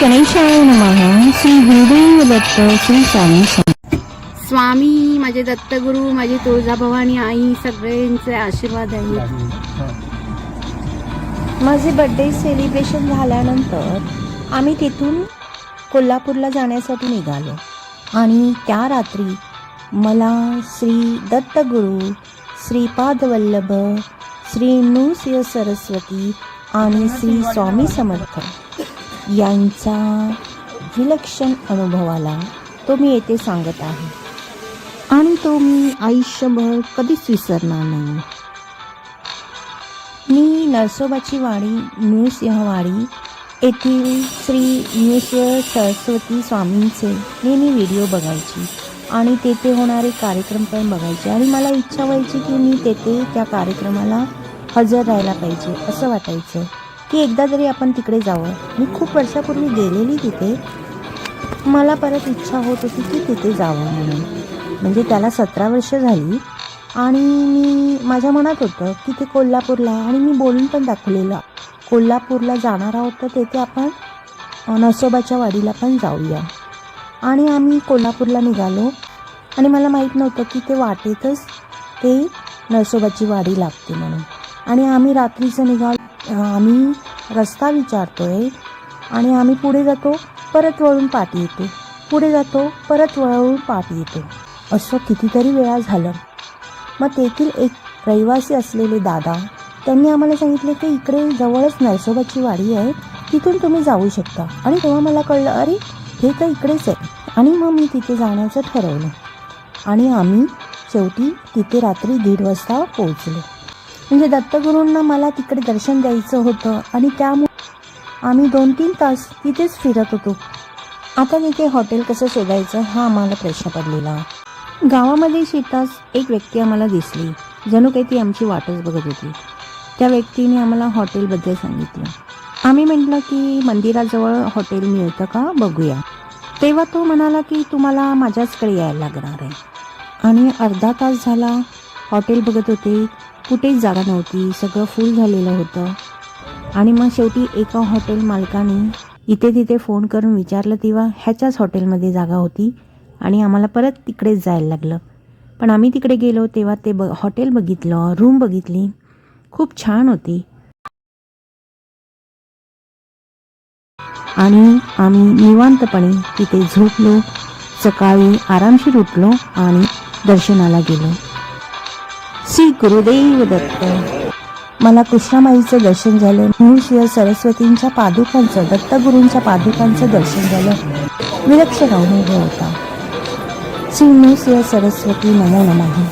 गणेशाय नमः श्री गुरुदेव दत्त श्री स्वामी स्वामी माझे दत्तगुरु माझी तुळजाभवानी आई सगळ्यांचे आशीर्वाद आहेत माझे बर्थडे सेलिब्रेशन झाल्यानंतर आम्ही तिथून कोल्हापूरला जाण्यासाठी निघालो. आणि त्या रात्री मला श्री दत्तगुरू श्रीपादवल्लभ श्री नृसिंह सरस्वती आणि श्री स्वामी समर्थ यांचा विलक्षण अनुभवाला तो मी येथे सांगत आहे. आणि तो मी आयुष्यभर कधीच विसरणार नाही. मी नरसोबाची वाडी नृसिंहवाडी येथील श्री नृसिंह सरस्वती स्वामींचे नेहमी व्हिडिओ बघायची आणि तेथे होणारे कार्यक्रम पण बघायचे. आणि मला इच्छा व्हायची की मी तेथे त्या कार्यक्रमाला हजर राहायला पाहिजे असं वाटायचं. की एकदा जरी आपण तिकडे जावं मी खूप वर्षापूर्वी गेलेली तिथे मला परत इच्छा होत होती की तिथे जावं म्हणून. म्हणजे त्याला सतरा वर्ष झाली आणि मी माझ्या मनात होतं की ते कोल्हापूरला आहे आणि मी बोलून पण दाखवलेलं कोल्हापूरला जाणार आहोत तर तेथे आपण नसोबाच्या नरसोबाच्या वाडीला पण जाऊया. आणि आम्ही कोल्हापूरला निघालो आणि मला माहीत नव्हतं की ते वाटेतच ते नरसोबाची वाडी लागते म्हणून. आणि आम्ही रात्रीचं निघालो आम्ही रस्ता विचारतोय आणि आम्ही पुढे जातो परत वळून पाठी येतो. पुढे जातो परत वळून पाठी येतो. असं कितीतरी वेळा झालं. मग तेथील एक रहिवासी असलेले दादा त्यांनी आम्हाला सांगितले की इकडे जवळच नरसोबाची वाडी आहे तिथून तुम्ही जाऊ शकता. आणि तेव्हा मला कळलं अरे हे तर इकडेच आहे. आणि मग मी तिथे जाण्याचं ठरवलं. आणि आम्ही शेवटी तिथे रात्री दीड वाजता पोहोचलो. म्हणजे दत्तगुरूंना मला तिकडे दर्शन द्यायचं होतं आणि त्यामुळे आम्ही दोन तीन तास तिथेच फिरत होतो. आता तिथे हॉटेल कसं शोधायचं हा आम्हाला प्रश्न पडलेला. गावामध्ये शेतास एक व्यक्ती आम्हाला दिसली. जणू काही ती आमची वाटच बघत होती. त्या व्यक्तीने आम्हाला हॉटेलबद्दल सांगितलं. आम्ही म्हटलं की मंदिराजवळ हॉटेल मिळतं का? बघूया. तेव्हा तो म्हणाला की तुम्हाला माझ्याचकडे यायला लागणार आहे. आणि अर्धा तास झाला हॉटेल बघत होते. कुठेच जागा नव्हती. सगळं फुल झालेलं होतं. आणि मग शेवटी एका हॉटेल मालकाने इथे तिथे फोन करून विचारलं तेव्हा ह्याच्याच हॉटेलमध्ये जागा होती आणि आम्हाला परत तिकडेच जायला लागलं. पण आम्ही तिकडे गेलो तेव्हा ते ब हॉटेल बघितलं रूम बघितली. खूप छान होती. आणि आम्ही निवांतपणे तिथे झोपलो. सकाळी आरामशीर उठलो आणि दर्शनाला गेलो. श्री गुरुदेव दत्त. मला कृष्णामाईचं दर्शन झालं. नृसिंह सरस्वतींच्या पादुकांचं दत्तगुरूंच्या पादुकांचं दर्शन झालं. विलक्षण अनुभव होता. श्री नृसिंह सरस्वती नमो नमाही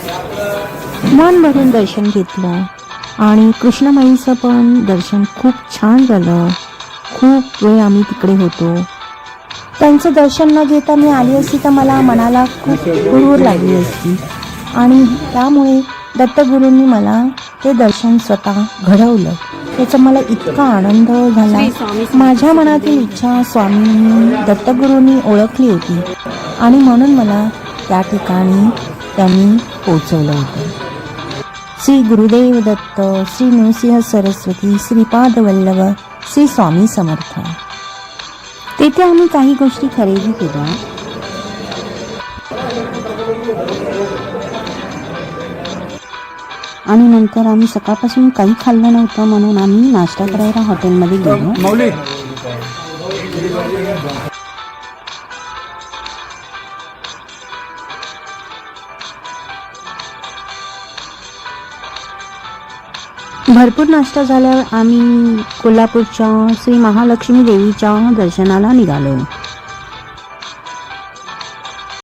मन भरून दर्शन घेतलं आणि कृष्णमाईचं पण दर्शन खूप छान झालं. खूप वेळ आम्ही तिकडे होतो. त्यांचं दर्शन न घेता मी आली असती तर मला मनाला खूप हुरहुर लागली असती. आणि त्यामुळे दत्तगुरूंनी मला ते दर्शन स्वतः घडवलं. त्याचा मला इतका आनंद झाला. माझ्या मनातील इच्छा स्वामींनी दत्तगुरूंनी ओळखली होती. आणि म्हणून मला त्या ठिकाणी त्यांनी पोचवलं होतं. श्री गुरुदेव दत्त श्री नृसिंह सरस्वती श्रीपाद वल्लभ श्री स्वामी समर्थ. तेथे आम्ही काही गोष्टी खरेदी केल्या. आणि नंतर आम्ही सकाळपासून काही खाल्लं नव्हतं म्हणून आम्ही नाश्ता करायला हॉटेलमध्ये गेलो. भरपूर नाश्ता झाल्यावर आम्ही कोल्हापूरच्या श्री महालक्ष्मी देवीच्या दर्शनाला निघालो.